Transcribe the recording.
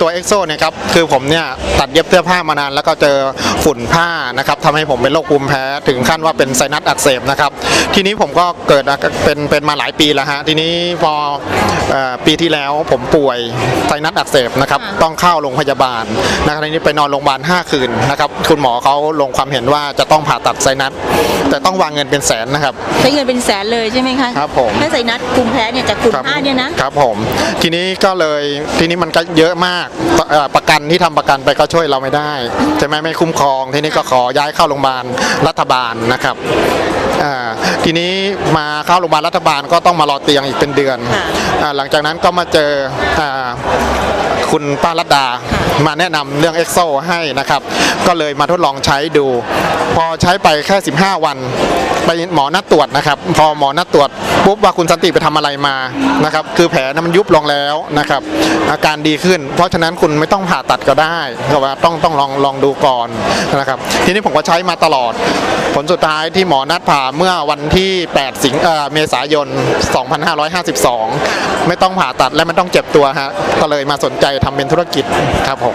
ตัวเอ็กโซเนี่ยครับคือผมเนี่ยตัดเย็บเสื้อผ้ามานานแล้วก็เจอฝุ่นผ้านะครับทำให้ผมเป็นโรคภูมิแพ้ถึงขั้นว่าเป็นไซนัสอักเสบนะครับ ทีนี้ผมก็เกิดอาการเป็นเป็นมาหลายปีแล้วฮะทีนี้พอเอ่อปีที่แล้วผมป่วยไซนัสอักเสบนะครับค่ะต้องเข้าโรงพยาบาลนะครับทีนี้ไปนอนโรงพยาบาล 5 คืนนะครับคุณหมอเขาลงความเห็นว่าจะต้องผ่าตัดไซนัสแต่ต้องวางเงินเป็นแสนนะครับใช้เงินเป็นแสนเลยใช่ไหมคะครับผมถ้าใส่นัดคุมแพ้เนี่ยจากคุมครับผ้าเนี่ยนะครับผมทีนี้ก็เลยทีนี้มันก็เยอะมากเอ่อประกันที่ทำประกันไปก็ช่วยเราไม่ได้ใช่ไหมไม่คุ้มครองทีนี้ก็ขอย้ายเข้าโรงพยาบาลรัฐบาลนะครับอ่าทีนี้มาเข้าโรงพยาบาลรัฐบาลก็ต้องมารอเตียงอีกเป็นเดือนค่ะอ่าหลังจากนั้นก็มาเจออ่า คุณป้ารัตดามาแนะนำเรื่องเอ็กโซให้นะครับ ก็เลยมาทดลองใช้ดู พอใช้ไปแค่ 15 วัน ไปหมอนัดตรวจนะครับ พอหมอนัดตรวจปุ๊บว่าคุณสันติไปทำอะไรมานะครับ คือแผลนั้นมันยุบลงแล้วนะครับ อาการดีขึ้น เพราะฉะนั้นคุณไม่ต้องผ่าตัดก็ได้ก็ว่าต้องต้องลองลองดูก่อนนะครับ ทีนี้ผมก็ใช้มาตลอด ผลสุดท้ายที่หมอนัดผ่าเมื่อวันที่ 8 สิงเอ่อเมษายน 2552 ไม่ต้องผ่าตัดและไม่ต้องเจ็บตัวฮะก็เลยมาสนใจทำเป็นธุรกิจครับผม